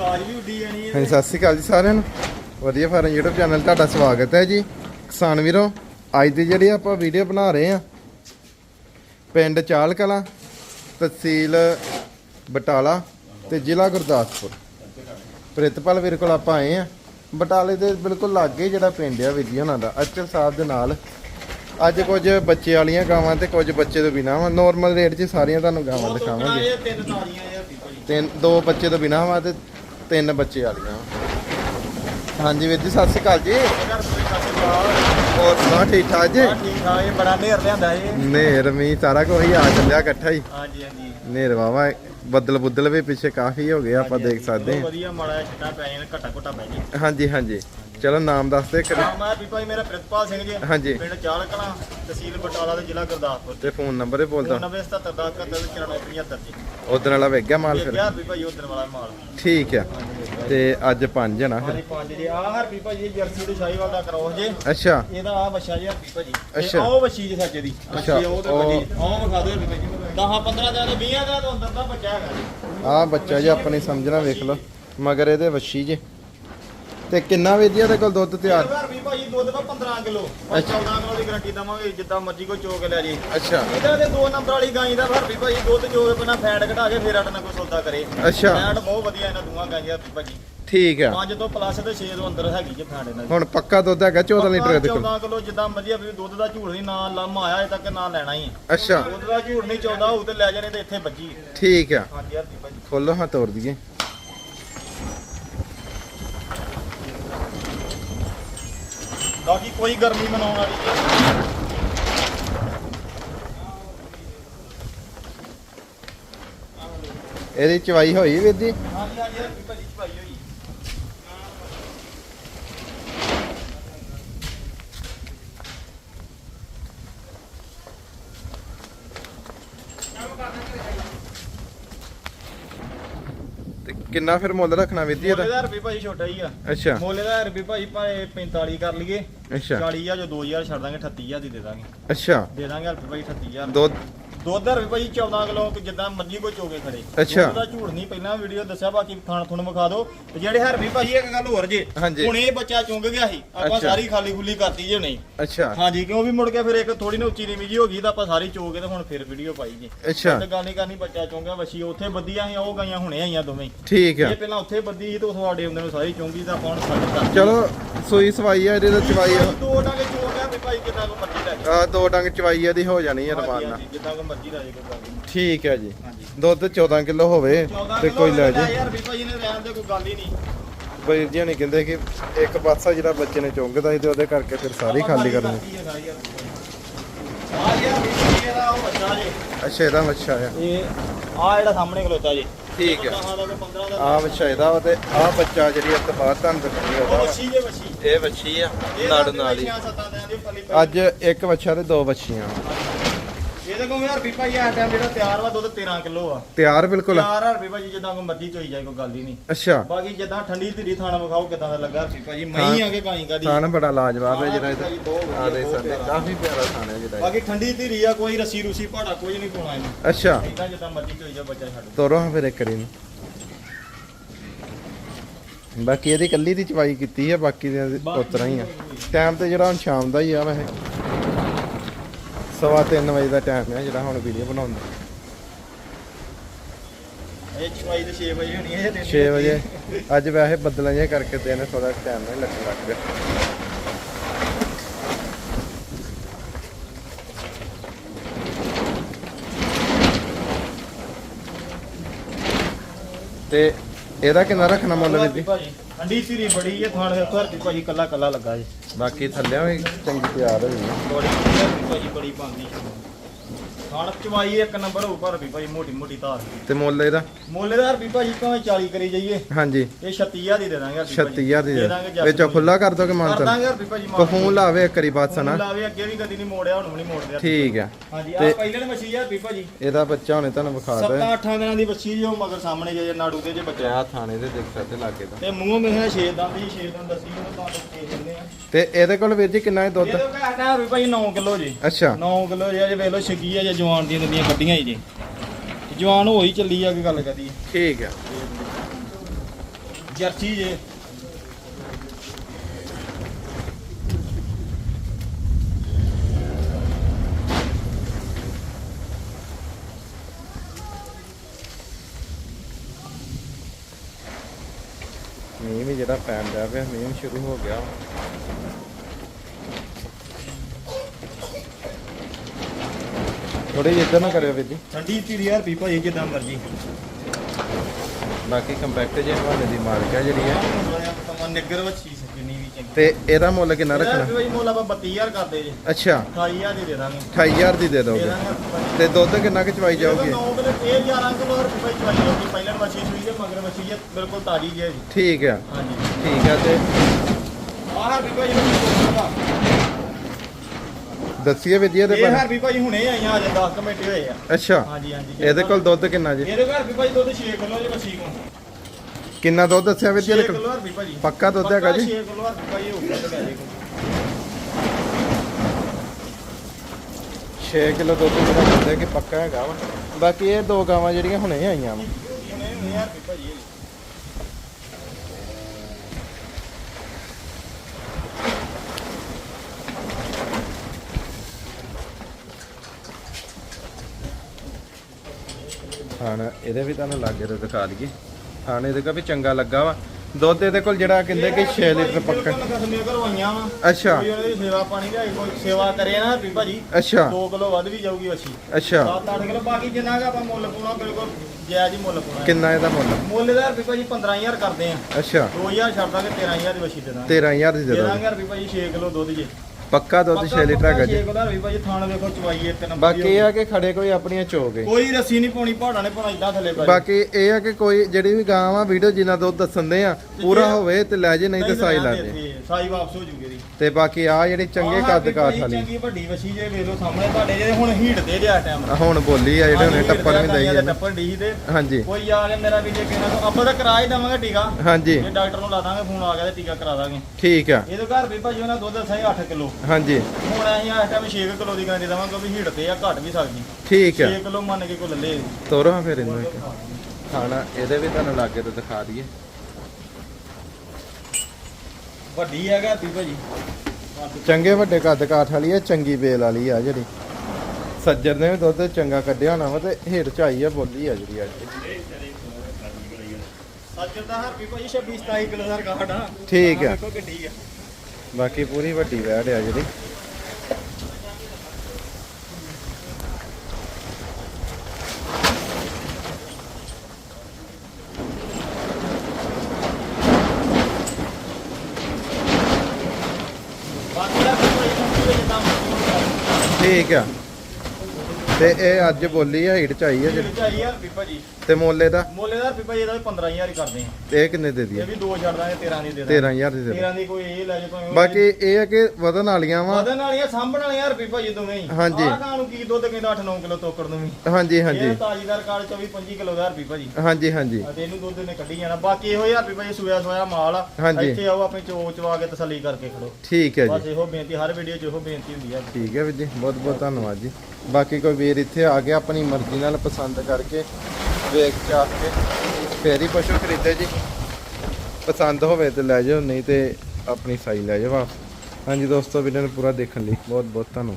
ਆਵਾਜ਼ ਵੀ ਉੱਡੀ ਜਾਣੀ ਹੈ ਹਾਂਜੀ ਸਤਿ ਸ਼੍ਰੀ ਅਕਾਲ ਜੀ ਸਾਰਿਆਂ ਨੂੰ। ਵਧੀਆ ਫਾਰਮ YouTube ਚੈਨਲ ਤੁਹਾਡਾ ਸਵਾਗਤ ਹੈ ਜੀ। ਕਿਸਾਨ ਵੀਰੋ ਅੱਜ ਦੀ ਜਿਹੜੀ ਆਪਾਂ ਵੀਡੀਓ ਬਣਾ ਰਹੇ ਆ ਪਿੰਡ ਚਾਲ ਕਲਾਂ ਤਹਿਸੀਲ ਬਟਾਲਾ ਤੇ ਜ਼ਿਲ੍ਹਾ ਗੁਰਦਾਸਪੁਰ। ਪ੍ਰਿਤਪਾਲ ਵੀਰ ਕੋਲ ਆਪਾਂ ਆਏ ਆ ਬਟਾਲੇ ਦੇ ਬਿਲਕੁਲ ਲਾਗੇ ਜਿਹੜਾ ਪਿੰਡ ਆ ਜੀ ਉਹਨਾਂ ਦਾ ਅਚਲ ਸਾਹਿਬ ਦੇ ਨਾਲ। ਅੱਜ ਕੁਝ ਬੱਚੇ ਵਾਲੀਆਂ ਗਾਵਾਂ ਤੇ ਕੁਝ ਬੱਚੇ ਤੋਂ ਬਿਨਾਂ ਵਾ। ਨੋਰਮਲ ਰੇਟ 'ਚ ਸਾਰੀਆਂ ਤੁਹਾਨੂੰ ਗਾਵਾਂ ਦਿਖਾਵਾਂਗੇ। ਤਿੰਨ ਦੋ ਬੱਚੇ ਤੋਂ ਬਿਨਾਂ ਵਾ ਤੇ ਤਿੰਨ ਬੱਚੇ ਵਾਲੀਆਂ। ਹਾਂਜੀ ਵੀਰ ਜੀ ਸਤਿ ਸ਼੍ਰੀ ਅਕਾਲ ਜੀ। ਹੋਰ ਸੁਣਾ ਠੀਕ ਠਾਕ ਜੀ? ਠੀਕ ਠਾਕ ਇਹ ਬੜਾ ਨੇਰ ਲਿਆਂਦਾ ਇਹ ਨੇਰ ਮੀ ਸਾਰਾ ਕੁਝ ਹੀ ਆ ਚੱਲਿਆ ਇਕੱਠਾ ਹੀ। ਹਾਂਜੀ ਹਾਂਜੀ। ਨੇਰ ਵਾਵਾ ਬੱਦਲ ਬੁੱਦਲ ਵੀ ਪਿੱਛੇ ਕਾਫੀ ਹੋ ਗਏ ਆਪਾਂ ਦੇਖ ਸਕਦੇ ਹਾਂ। ਵਧੀਆ ਮਾੜਾ ਛਿੱਟਾ ਪੈ ਜਾਣਾ ਘਟਾ ਘਟਾ ਪੈ ਜੀ ਹਾਂਜੀ ਹਾਂਜੀ। ਚਲੋ ਨਾਮ ਦੱਸ ਦੇ ਕਰੀ ਨਾਮ ਹੈ ਜੀ ਮੇਰਾ ਪ੍ਰਿਤਪਾਲ ਸਿੰਘ ਜੀ ਹਾਂਜੀ। ਪਿੰਡ ਚਾਲ ਕਲਾਂ ਤਹਿਸੀਲ ਬਟਾਲਾ ਤੇ ਜ਼ਿਲ੍ਹਾ ਗੁਰਦਾਸਪੁਰ। ਤੇ ਫੋਨ ਨੰਬਰ ਹੀ ਬੋਲਦਾ। 9777 ਜੀ। ਵਾਲਾ ਵੇਖ ਗਿਆ ਮਾਲ ਇਹ ਫਿਰ? ਗਿਆ ਜੀ ਉਧਰ ਵਾਲਾ ਮਾਲ। ਠੀਕ ਆ। ਤੇ ਅੱਜ ਪੰਜ ਨਾ ਹਾਂਜੀ ਫਿਰ ਪੰਜ ਜੀ। ਆਹ ਹਰ ਪੀਪਾ ਜੀ ਜਰਸੀ ਤੇ ਸ਼ਾਹੀਵਾਲ ਦਾ ਕਰੋਸ ਜੇ। ਅੱਛਾ। ਇਹਦਾ ਆ ਬੱਚਾ ਜੀ ਹਰ ਪੀਪਾ ਜੀ ਅੱਛਾ। ਉਹ ਬੱਚੀ ਜੀ ਸੱਜੇ ਦੀ। ਅੱਛਾ, ਉਹ ਤੇ ਉਹ- ਬੱਚੀ ਉਹ ਵਿਖਾ ਦਿਓ ਪੀਪਾ ਜੀ। 10 15 ਦਿਨ 20 ਦਿਨ ਤੋਂ ਅੰਦਰ ਦਾ ਬੱਚਾ ਹੈਗਾ ਜੀ। ਆ ਬੱਚਾ ਜੀ ਆਪਣੀ ਸਮਝਣਾ ਵੇਖ ਲਓ। ਮਗਰ ਇਹਦੇ ਵੱਛੀ ਜੇ। ਤੇ ਕਿੰਨਾ ਵੇදිਆ ਦੇ ਕੋਲ ਦੁੱਧ ਤਿਆਰ? ਘਰ ਵੀ ਭਾਜੀ ਦੁੱਧ ਦਾ 15 ਕਿਲੋ। ਅੱਛਾ। 14 ਕਿਲੋ ਦੀ ਗਾਰੰਟੀ ਦਵਾਂਗੇ ਜਿੱਦਾਂ ਮਰਜ਼ੀ ਕੋਈ ਚੋਕ ਲੈ ਜੇ। ਅੱਛਾ। ਇਹਦਾ ਤੇ ਦੋ ਨੰਬਰ ਵਾਲੀ ਗਾਂ ਦਾ ਹਰ ਵੀ ਭਾਜੀ ਦੁੱਧ ਚੋਕ ਬਿਨਾ ਫੈਟ ਘਟਾ ਕੇ ਫੇਰ ਅਟਣਾ ਕੋਈ ਸੌਦਾ ਕਰੇ। ਅੱਛਾ। ਫੈਟ ਬਹੁਤ ਵਧੀਆ ਇਹਨਾਂ ਦੋਵਾਂ ਗਾਂ ਦੀ ਭਾਜੀ। ਠੀਕ ਆ। 5 ਤੋਂ ਪਲੱਸ ਤੇ 6 ਤੋਂ ਅੰਦਰ ਹੈਗੀ ਜੇ ਫੈਟ ਇਹਨਾਂ ਦੀ। ਹੁਣ ਪੱਕਾ ਦੁੱਧ ਹੈਗਾ 14 ਲੀਟਰ ਦੇ ਕੋਲ? 14 ਕਿਲੋ ਜਿੱਦਾਂ ਮਰਜ਼ੀ ਆ ਵੀ ਦੁੱਧ ਦਾ ਝੂੜ ਨਹੀਂ ਨਾ ਲਾਮਾ ਆਇਆ ਅਜੇ ਤੱਕ ਨਾ ਲੈਣਾ ਹੀ। ਅੱਛਾ। ਦੁੱਧ ਦਾ ਝੂੜ ਨਹੀਂ ਚਾਹੁੰਦਾ ਹੋਊ ਤੇ ਲੈ ਜਾਣੇ ਤੇ ਇੱਥੇ ਵੱਜੀ। ਠੀਕ ਆ। ਹਾਂਜੀ ਹਰ ਭਾਜੀ। ਖੋਲੋ ਹਾਂ ਤੋੜ ਦਈਏ। ਬਾਕੀ ਕੋਈ ਗਰਮੀ ਮਨਾਉਣ ਵਾਲੀ ਨਹੀਂ। ਇਹਦੀ ਚਵਾਈ ਹੋਈ ਵੀਰ ਜੀ? ਹਾਂਜੀ ਹਾਂਜੀ ਭਾਜੀ ਭਾਈ ਹੋਈ ਤੇ ਕਿੰਨਾ ਫਿਰ ਮੁੱਲ ਰੱਖਣਾ ਵੀਰ ਜੀ ਮੋਲੇ ਇਹਦਾ ਦਾ ਰੁਪਏ ਭਾਜੀ ਛੋਟਾ ਹੀ ਆ। ਅੱਛਾ। ਮੋਲੇ ਦਾ ਰੁਪਏ ਭਾਜੀ ਭਾਵੇਂ 45 ਕਰ ਲਈਏ ਅੱਛਾ। 40000 ਜੋ 2000 ਛੱਡ ਦਾਂਗੇ 38000 ਦੀ ਦੇ ਦਾਂਗੇ। ਅੱਛਾ। ਦੇ ਦਾਂਗੇ ਰੁਪਏ ਭਾਜੀ 38000 ਦੁੱਧ ਦੁੱਧ ਦਾ ਰੁਪਏ ਭਾਜੀ 14 ਕਿਲੋ ਜਿੱਦਾਂ ਮਰਜ਼ੀ ਕੋ ਚੋਗੇ ਖੜੇ। ਅੱਛਾ। ਦੁੱਧ ਦਾ ਝੂਠ ਨਹੀਂ ਪਹਿਲਾਂ ਵੀਡੀਓ ਦੱਸਿਆ ਬਾਕੀ ਖਾਣ ਤੁਹਾਨੂੰ ਵਿਖਾ ਦਿਓ। ਤੇ ਜਿਹੜੇ ਹਰ ਵੀ ਭਾਜੀ ਇੱਕ ਗੱਲ ਹੋਰ ਜੇ। ਹਾਂਜੀ। ਹੁਣ ਇਹ ਬੱਚਾ ਚੁੰਗ ਗਿਆ ਸੀ ਆਪਾਂ ਅੱਛਾ। ਸਾਰੀ ਖਾਲੀ ਖੁੱਲੀ ਕਰਤੀ ਜੇ ਨਹੀਂ। ਅੱਛਾ। ਹਾਂਜੀ ਕਿਉਂ ਵੀ ਮੁੜ ਕੇ ਫਿਰ ਇੱਕ ਥੋੜੀ ਨਾ ਉੱਚੀ ਨੀਵੀਂ ਜੀ ਹੋ ਗਈ ਤਾਂ ਆਪਾਂ ਸਾਰੀ ਚੋਗ ਕੇ ਤੇ ਹੁਣ ਫਿਰ ਵੀਡੀਓ ਪਾਈ ਜੀ। ਅੱਛਾ। ਤੇ ਗੱਲ ਨਹੀਂ ਕਰਨੀ ਬੱਚਾ ਚੁੰਗਿਆ ਵਸ਼ੀ ਉੱਥੇ ਬੱਦੀਆਂ ਸੀ ਉਹ ਗਾਈਆਂ ਹੁਣੇ ਆਈਆਂ ਦੋਵੇਂ। ਹੀ। ਠੀਕ ਆ। ਇਹ ਪਹਿਲਾਂ ਉੱਥੇ ਬੱਦੀ ਸੀ ਤੇ ਉਥੋਂ ਆਡੇ ਹੁੰਦੇ ਨੂੰ ਸਾਰੀ ਚੁੰਗੀ ਤਾਂ ਆਪਾਂ ਹੁਣ ਸਾਡੇ ਕਰ ਚਲੋ ਸੂਈ ਸਵਾਈ ਆ ਇਹਦੇ ਦਾ ਚਵਾਈ ਆ। ਦੋ ਡਾਂਗੇ ਚੋਗ ਗਿਆ ਵੀ ਭਾਈ ਕਿਦਾਂ ਕੋ ਮਰਜ਼ੀ ਲੈ ਜਾਓ। ਆਹ ਦੋ ਡੰਗ ਚਵਾਈ ਇਹਦੀ ਹੋ ਜਾਣੀ ਆ ਹਾਂਜੀ, ਰਮਾਨ ਨਾਲ ਜਿੱਦਾਂ ਕੋ ਮਰਜ਼ੀ ਲੈ ਨਹੀਂ। ਠੀਕ ਹੈ ਜੀ। ਦੁੱਧ 14 ਕਿਲੋ ਹੋਵੇ 14 ਤੇ ਕੋਈ ਲੈ ਜੇ। ਯਾਰ ਵੀ ਭਾਈ ਨੇ ਰਹਿਣ ਦੇ ਕੋਈ ਗੱਲ ਹੀ ਨਹੀਂ। ਵੀਰ ਜੀ ਨੇ ਕਹਿੰਦੇ ਕਿ ਇੱਕ ਪਾਸਾ ਜਿਹੜਾ ਬੱਚੇ ਨੇ ਚੁੰਗਦਾ ਸੀ ਤੇ ਉਹਦੇ ਕਰਕੇ ਫਿਰ ਸਾਰੀ ਖਾਲੀ ਕਰਨੀ। ਆ ਯਾਰ ਵੀ ਇਹਦਾ ਉਹ ਬੱਚਾ ਜੀ। ਅੱਛਾ ਇਹਦਾ ਮੱਛਾ ਆ। ਇਹ ਆ ਜਿਹੜਾ ਸਾਹਮਣੇ ਖਲੋਤਾ ਜੀ। ਠੀਕ ਹੈ। ਹਾਂ ਦਾ 15 ਦਾ ਆ ਮੱਛਾ ਇਹਦਾ ਵਾ ਤੇ ਆ ਬੱਚਾ ਜਿਹੜੀ ਤੋਂ ਬਾਅਦ ਤੁਹਾਨੂੰ ਉਹ ਉਹਦਾ ਵਛੀ ਜੇ ਵਛੀ ਇਹ ਵੱਛੀ ਆ ਨੜ ਨਾਲ ਹੀ। ਅੱਜ ਇੱਕ ਵੱਛਾ ਤੇ ਦੋ ਵੱਛੀਆਂ ਇਹਦੇ ਕੋਲ ਯਾਰ ਵੀ ਭਾਈ ਆ ਟਾਈਮ ਜਿਹੜਾ ਤਿਆਰ ਵਾ ਦੁੱਧ 13 ਕਿਲੋ ਆ। ਤਿਆਰ ਬਿਲਕੁਲ ਆ? ਤਿਆਰ ਆ ਵੀ ਭਾਜੀ ਜਿੱਦਾਂ ਕੋ ਮਰਜ਼ੀ ਚੋਈ ਜਾਏ ਕੋਈ ਗੱਲ ਹੀ ਨਹੀਂ। ਅੱਛਾ। ਬਾਕੀ ਜਿੱਦਾਂ ਠੰਡੀ ਧੀਰੀ ਥਾਣਾ ਵਿਖਾਓ ਕਿਦਾਂ ਦਾ ਲੱਗਾ ਸੀ ਭਾਜੀ ਮਈ ਆ ਕੇ ਕਾਈ ਕਾਦੀ ਥਾਣ ਬੜਾ ਲਾਜਵਾਬ ਹੈ ਜਿਹੜਾ ਇਹਦਾ ਆ ਦੇ ਸਾਡੇ। ਕਾਫੀ ਪਿਆਰਾ ਥਾਣ ਹੈ ਜਿਹੜਾ ਇਹ। ਬਾਕੀ ਠੰਡੀ ਧੀਰੀ ਆ ਕੋਈ ਰੱਸੀ ਰੂਸੀ ਪਹਾੜਾ ਕੋਈ ਨਹੀਂ ਪਾਉਣਾ ਇਹਨੂੰ। ਅੱਛਾ। ਇਦਾਂ ਜਿੱਦਾਂ ਮਰਜ਼ੀ ਚੋਈ ਜਾ ਬੱਚਾ ਛੱਡ ਤੋਰੋ ਹਾਂ ਫਿਰ ਇੱਕ ਕਰੀ ਨੂੰ ਬਾਕੀ ਇਹਦੀ ਕੱਲੀ ਦੀ ਚਵਾਈ ਕੀਤੀ ਹੈ ਬਾਕੀ ਦੇ ਉਤਰਾ ਹੀ ਆ। ਟਾਈਮ ਤੇ ਜਿਹੜਾ ਹੁਣ ਸ਼ਾਮ ਦਾ ਹੀ ਆ ਵੈਸੇ। ਸਵਾ ਤਿੰਨ ਵਜੇ ਦਾ ਟਾਈਮ ਹੈ ਜਿਹੜਾ ਹੁਣ ਵੀਡੀਓ ਬਣਾਉਂਦਾ ਇਹ ਚਵਾਈ ਤੇ 6 ਵਜੇ ਹੋਣੀ ਹੈ 6 ਵਜੇ। ਅੱਜ ਵੈਸੇ ਬੱਦਲਾਂ ਜਿਹਾ ਕਰਕੇ ਤੇ ਇਹਨੇ ਥੋੜਾ ਟਾਈਮ ਨਹੀਂ ਲੱਗਣ ਲੱਗ ਗਿਆ ਤੇ ਇਹਦਾ ਕਿੰਨਾ ਰੱਖਣਾ ਮੁੱਲ ਵੀਰ ਜੀ? ਭਾਜੀ ਠੰਡੀ ਧੀਰੀ ਬੜੀ ਹੈ ਥਾਣ ਘਰ ਦੀ ਭਾਜੀ ਕੱਲਾ ਕੱਲਾ ਲੱਗਾ ਜੀ। ਬਾਕੀ ਥੱਲੇ ਵੀ ਚੰਗੀ ਤਿਆਰ ਹੋਈ ਹੈ। ਬੜੀ ਦੀ ਭਾਜੀ ਬੜੀ ਪਾਉਂਦੀ। ਥਾਣ ਚਵਾਈ ਇੱਕ ਨੰਬਰ ਹੋਊ ਪਰ ਵੀ ਭਾਜੀ ਮੋਟੀ ਮੋਟੀ ਧਾਰ ਤੇ ਮੁੱਲ ਇਹਦਾ? ਮੁੱਲੇਦਾਰ ਵੀ ਭਾਜੀ ਭਾਵੇਂ 40 ਕਰੀ ਜਾਈਏ? ਹਾਂਜੀ। ਇਹ 36000 ਦੀ ਦੇ ਦਾਂਗੇ ਹਰਪੀ ਭਾਜੀ। 36000 ਦੀ ਦੇ ਦਾਂਗੇ ਵਿੱਚੋਂ। ਖੁੱਲਾ ਕਰ ਦੋਗੇ ਕਰ ਮਾਨਤਨ? ਦਾਂਗੇ ਹਰਪੀ ਭਾਜੀ ਕੋ ਫੋਨ ਲਾਵੇ ਇੱਕ ਵਾਰੀ ਬਾਤ ਸੁਣਾ ਲਾਵੇ ਅੱਗੇ ਵੀ ਕਦੀ ਨਹੀਂ ਮੋੜਿਆ ਹੁਣ ਵੀ ਨਹੀਂ ਮੋੜਦੇ ਠੀਕ ਆ। ਹਾਂਜੀ ਆ ਤੇ- ਪਹਿਲੇ ਮੱਛੀ ਹਰਪੀ ਭਾਜੀ ਇਹਦਾ ਬੱਚਾ ਹੁਣੇ ਤੁਹਾਨੂੰ ਵਿਖਾ ਦੇ 7-8 ਦਿਨਾਂ ਦੀ ਬੱਚੀ ਜੋ ਮਗਰ ਸਾਹਮਣੇ ਜੇ ਨਾੜੂ ਦੇ ਜੇ ਬੱਚਾ। ਆ ਥਾਣੇ ਦੇ ਦੇਖ ਸਕਦੇ ਲਾਗੇ ਦਾ ਤੇ ਮੂੰਹੋਂ ਮੇਰੇ ਨਾਲ 6 ਦੰਦ ਦੀ 6 ਦੰਦ ਦੱਸੀ ਉਹਨੂੰ ਤਾਂ ਆ ਤੇ ਇਹਦੇ ਕੋਲ ਵੀਰ ਜੀ ਕਿੰਨਾ ਹੈ ਦੁੱਧ? ਇਹਦੇ ਘਾਟਾ ਹਰਪੀ ਭਾਜੀ 9 ਕਿਲੋ ਜੀ। ਅੱਛਾ। 9 ਕਿਲੋ ਜੇ ਵੇਖ ਲਓ ਛਕੀ ਆ ਜੇ ਜਵਾਨ ਦੀਆਂ ਦੰਦੀਆਂ ਕੱਢੀਆਂ ਹੀ ਜੀ। ਜਵਾਨ ਹੋਈ ਚੱਲੀ ਆ ਕੀ ਗੱਲ ਕਦੀ ਠੀਕ ਆ। ਜਰਸੀ ਜੇ। ਮੀਂਹ ਵੀ ਜਿਹੜਾ ਪੈਣ ਡਿਆ ਪਿਆ ਮੀਂਹ ਵੀ ਸ਼ੁਰੂ ਹੋ ਗਿਆ। ਥੋੜੀ ਜਿਹੀ ਇੱਧਰ ਨਾ ਕਰਿਓ ਵੀਰ ਜੀ। ਠੰਡੀ 30000 ਰੁਪਏ ਭਾਜੀ ਜਿੱਦਾਂ ਮਰਜ਼ੀ। ਬਾਕੀ ਕੰਪੈਕਟ ਜੇ ਹਵਾਲੇ ਦੀ ਮਾਲਕ ਹੈ। ਜਿਹੜੀ ਹੈ ਨਿੱਗਰ ਵੱਛੀ ਜਿੰਨੀ ਵੀ ਚੰਗੀ ਤੇ ਇਹਦਾ ਮੁੱਲ ਕਿੰਨਾ ਇਹਦਾ ਰੱਖਣਾ? ਭਾਜੀ ਮੁੱਲ ਆਪਾਂ 32000 ਕਰਦੇ ਜੇ। ਅੱਛਾ। 28000 ਦੀ ਦੇ ਦਾਂਗੇ। 28000 ਦੀ ਦੇ ਦੇ ਦੋਗੇ ਤੇ ਦੁੱਧ ਕਿੰਨਾ ਕੁ ਚਵਾਈ ਜਾਊਗੀ? 9 ਕਿਲੋ ਇਹ 11 ਕਿਲੋ ਰੁਪਏ ਚਵਾਈ ਜਾਊਗੀ। ਪਹਿਲਾਂ ਵੱਛੀ ਸੂਈ ਜੇ ਮਗਰ ਵੱਛੀ ਜੇ ਬਿਲਕੁਲ ਤਾਜੀ ਜੇ ਜੀ। ਠੀਕ ਆ। ਹਾਂਜੀ। ਠੀਕ ਆ ਤੇ ਆਹ ਵੀ ਨੂੰ ਦੱਸੀਏ ਵੀਰ ਜੀ ਇਹਦੇ ਇਹ ਹਰ ਬਾਰੇ। ਵੀ ਭਾਜੀ ਹੁਣੇ ਆਈਆਂ ਅਜੇ 10 ਕਮੇਟੀ ਹੋਏ ਆ। ਅੱਛਾ। ਹਾਂਜੀ ਹਾਂਜੀ। ਇਹਦੇ ਕੋਲ ਦੁੱਧ ਕਿੰਨਾ ਜੀ? ਇਹਦੇ ਘਰ ਵੀ ਭਾਜੀ ਦੁੱਧ 6 ਕਿਲੋ ਜੇ ਵੱਛੀ ਕੋ ਕਿੰਨਾ ਦੁੱਧ ਦੱਸਿਆ ਵੀਰ ਜੀ 6 ਇਹਦੇ ਕੋਲ ਕਿਲੋ ਹਰ ਵੀ ਭਾਜੀ। ਪੱਕਾ ਦੁੱਧ ਹੈਗਾ ਜੀ? 6 ਕਿਲੋ ਵੀ ਭਾਜੀ ਹੋਊਗਾ ਤੇ ਲੈ ਜੇ। ਕੋ 6 ਕਿਲੋ ਦੁੱਧ ਜਿਹੜਾ ਕਹਿੰਦੇ ਕਿ ਪੱਕਾ ਹੈਗਾ ਵਾ। ਬਾਕੀ ਇਹ ਦੋ ਗਾਵਾਂ ਜਿਹੜੀਆਂ ਹੁਣੇ ਆਈਆਂ ਵਾ। ਵੀ। ਖਾਣ ਇਹਦੇ ਵੀ ਤੁਹਾਨੂੰ ਲਾਗੇ ਤੇ ਦਿਖਾ ਦਈਏ। ਖਾਣ ਇਹਦੇ ਕਾ ਵੀ ਚੰਗਾ ਲੱਗਾ ਵਾ। ਦੁੱਧ ਇਹਦੇ ਕੋਲ ਜਿਹੜਾ ਕਹਿੰਦੇ ਕਿ 6 ਲੀਟਰ ਪੱਕਾ ਕਰਵਾਈਆਂ ਵਾ। ਅੱਛਾ। ਕੋਈ ਉਹਦੀ ਸੇਵਾ ਪਾਣੀ ਲਿਆਈ ਕੋਈ ਸੇਵਾ ਕਰੇ ਨਾ ਵੀ ਭਾਜੀ। ਅੱਛਾ। 2 ਕਿਲੋ ਵੱਧ ਵੀ ਜਾਊਗੀ ਵੱਛੀ ਅੱਛਾ। 7-8 ਕਿਲੋ ਬਾਕੀ ਜਿੰਨਾ ਕੁ ਆਪਾਂ ਮੁੱਲ ਪਾਉਣਾ ਬਿਲਕੁਲ ਜਾਇਜ਼ ਹੀ ਮੁੱਲ ਪਾਉਣਾ। ਕਿੰਨਾ ਇਹਦਾ ਮੁੱਲ? ਮੁੱਲ ਦਾ ਰੁਪਏ ਭਾਜੀ 15000 ਕਰਦੇ ਆ। ਅੱਛਾ। 2000 ਛੱਡ ਦਾਂਗੇ 13000 ਦੀ ਵੱਛੀ ਦੇ ਦਾਂਗੇ। 13000 ਦੀ ਦੇ ਦੋਗੇ। 13000 ਰੁਪਏ ਭਾਜੀ 6 ਕਿਲੋ ਦੁੱਧ ਜੇ। ਪੱਕਾ ਦੁੱਧ 6 ਲੀਟਰ ਹੈਗਾ ਜੀ। 6 ਕਿਲੋ ਰੁਪਏ ਭਾਜੀ ਥਾਣ ਵੇਖੋ ਚਵਾਈ ਇੱਕ ਨੰਬਰ ਬਾਕੀ ਇਹ ਆ ਕਿ ਖੜੇ ਕੋਈ ਆਪਣੀਆਂ ਚੋਗੇ ਕੋਈ ਰੱਸੀ ਨਹੀਂ ਪਾਉਣੀ ਪਹਾੜਾਂ ਨੇ ਪਾਉਣਾ ਇਦਾਂ ਥੱਲੇ ਭਾਜੀ। ਬਾਕੀ ਇਹ ਆ ਕਿ ਕੋਈ ਜਿਹੜੀ ਵੀ ਗਾਂ ਆ ਵੀਡੀਓ ਜਿੰਨਾ ਦੁੱਧ ਦੱਸਣ ਦੇ ਆ ਪੂਰਾ ਹੋਵੇ ਤੇ ਲੈ ਜੇ ਨਹੀਂ ਤੇ ਸਾਈ ਲਾ ਦੇ ਸਾਈ ਵਾਪਸ ਹੋ ਜੂਗੀ ਦੀ ਤੇ ਬਾਕੀ ਆ ਜਿਹੜੀ ਚੰਗੇ ਆਹ ਕੱਦ ਕਾਠ ਭਾਜੀ ਵਾਲੀ। ਚੰਗੀ ਵੱਡੀ ਵਛੀ ਜੇ ਵੇਖ ਲਓ ਸਾਹਮਣੇ ਤੁਹਾਡੇ ਜਿਹੜੇ ਹੁਣ ਹੀਟ ਦੇ ਰਿਆ ਟਾਈਮ ਹੁਣ ਬੋਲੀ ਆ ਜਿਹੜੇ ਹੁਣੇ ਟੱਪਣ ਵੀ ਦਈ ਜਾਂਦੇ ਟੱਪਣ ਡੀ ਤੇ ਹਾਂਜੀ। ਕੋਈ ਆ ਕੇ ਮੇਰਾ ਵੀ ਜੇ ਕਹਿਣਾ ਤਾਂ ਆਪਾਂ ਤਾਂ ਕਰਾ ਹੀ ਦਵਾਂਗੇ ਟੀਕਾ। ਹਾਂਜੀ। ਜੇ ਡਾਕਟਰ ਨੂੰ ਲਾ ਦਾਂਗੇ ਫੋਨ ਆ ਗਿਆ ਤੇ ਟੀਕਾ ਕਰਾ ਦਾਂਗੇ। ਠੀਕ ਆ। ਇਹਦੇ ਘਰ ਵੀ ਭਾਜੀ ਉਹਨਾਂ ਦੁੱਧ ਸਹੀ 8 ਕਿਲੋ। ਹਾਂਜੀ। ਹੁਣ ਅਸੀਂ ਇਸ ਟਾਈਮ 6 ਕਿਲੋ ਦੀ ਗਾਂਦੀ ਦਵਾਂਗੇ ਵੀ ਹੀਟ ਤੇ ਆ ਘਟ ਵੀ ਸਕਦੀ। ਠੀਕ ਆ। 6 ਕਿਲੋ ਮੰਨ ਕੇ ਕੋ ਲੱਲੇ ਤੋਰੋ ਹਾਂ ਫਿਰ ਇਹਨੂੰ ਇੱਕ। ਖਾਣਾ ਇਹਦੇ ਵੀ ਤੁਹਾਨੂੰ ਲਾਗੇ ਤੇ ਦਿਖਾ ਦਈਏ। ਵੱਡੀ ਹੈਗਾ ਵੀ ਭਾਜੀ। ਚੰਗੇ ਵੱਡੇ ਕੱਦ ਕਾਠ ਵਾਲੀ ਆ ਚੰਗੀ ਬੇਲ ਵਾਲੀ ਆ ਜਿਹੜੀ। ਸੱਜਰ ਨੇ ਵੀ ਦੁੱਧ ਚੰਗਾ ਕੱਢਿਆ ਹੋਣਾ ਵਾ ਤੇ ਹੇਠ ਝਾਈ ਆ ਬੋਲੀ ਆ ਜਿਹੜੀ ਅੱਜ। ਅੱਜ ਦਾ ਹਰ ਵੀ ਭਾਜੀ 26 27 ਕਿਲੋ ਦਾ ਰਿਕਾਰਡ ਆ ਠੀਕ ਆ। ਦੇਖੋ ਕਿੱਡੀ ਆ। ਬਾਕੀ ਪੂਰੀ ਵੱਡੀ ਵੈੜ ਆ ਜਿਹੜੀ ਬਾਕੀ ਦਾ ਕੋਈ ਨਹੀਂ ਜਿੱਦਾਂ ਠੀਕ ਆ। ਤੇ ਇਹ ਅੱਜ ਬੋਲੀ ਆ ਹੀਟ ਝਾਈ ਆ ਜਿਹੜੀ ਚਾਹੀਏ ਯਾਰ ਵੀ ਭਾਜੀ ਤੇ ਮੋਲੇ ਦਾ? ਮੋਲੇ ਦਾ ਭਾਜੀ ਇਹਦਾ ਵੀ 15000 ਹੀ ਕਰਦੇ ਆ। ਤੇ ਇਹ ਕਿੰਨੇ ਦੇ ਇਹ ਦਈਏ ਵੀ ਦੋ ਛੱਡ ਦਾਂਗੇ 13 ਦੀ ਦੇ ਦਾਂਗੇ 13000 ਦੀ ਦੇ ਦਿਓ। 13 ਦੀ ਕੋਈ ਇਹ ਲੈ ਜਾ ਭਾਵੇਂ ਬਾਕੀ ਇਹ ਆ ਕਿ ਵਧਣ ਵਾਲੀਆਂ ਵਾ। ਵਧਣ ਵਾਲੀਆਂ ਸਾਂਭਣ ਵਾਲੀਆਂ ਰੁਪਏ ਭਾਜੀ ਦੋਵੇਂ ਹੀ। ਹਾਂਜੀ। ਆਹ ਗਾਂ ਨੂੰ ਕੀ ਦੁੱਧ ਕਹਿੰਦਾ 8-9 ਕਿਲੋ ਤੋਕੜ ਨੂੰ ਵੀ। ਹਾਂਜੀ ਹਾਂਜੀ। ਇਹ ਤਾਜੀਦਾਰ ਕਾਰਡ 24-25 ਕਿਲੋ ਦਾ ਰੁਪਏ ਭਾਜੀ ਹਾਂਜੀ ਹਾਂਜੀ। ਅਤੇ ਇਹਨੂੰ ਦੁੱਧ ਨੇ ਕੱਢੀ ਜਾਣਾ। ਬਾਕੀ ਇਹੋ ਹਜ਼ਾਰ ਰੁਪਏ ਭਾਜੀ ਸੂਇਆ ਸੋਇਆ ਮਾਲ ਆ। ਇੱਥੇ ਆਓ ਆਪਣੀ ਚੋ ਚਵਾ ਕੇ ਤਸੱਲੀ ਕਰਕੇ ਖੜੋ। ਠੀਕ ਹੈ ਬਸ ਜੀ ਇਹੋ ਬੇਨਤੀ ਹਰ ਵੀਡੀਓ 'ਚ ਇਹੋ ਬੇਨਤੀ ਹੁੰਦੀ ਆ। ਠੀਕ ਹੈ ਵੀਰ ਜੀ। ਬਹੁਤ ਬਹੁਤ ਧੰਨਵਾਦ ਜੀ। ਬਾਕੀ ਕੋਈ ਫਿਰ ਇੱਥੇ ਆ ਕੇ ਆਪਣੀ ਮਰਜ਼ੀ ਨਾਲ ਪਸੰਦ ਕਰਕੇ ਵੇਖ ਚਾਖ ਕੇ ਫੇਰ ਹੀ ਪਸ਼ੂ ਖਰੀਦੇ ਜੀ। ਪਸੰਦ ਹੋਵੇ ਤੇ ਲੈ ਜਾਓ, ਨਹੀਂ ਤੇ ਆਪਣੀ ਸਾਈ ਲੈ ਜਾਓ ਵਾਪਸ। ਹਾਂਜੀ ਦੋਸਤੋ, ਵੀਡੀਓ ਨੂੰ ਪੂਰਾ ਦੇਖਣ ਲਈ ਬਹੁਤ ਬਹੁਤ ਧੰਨਵਾਦ।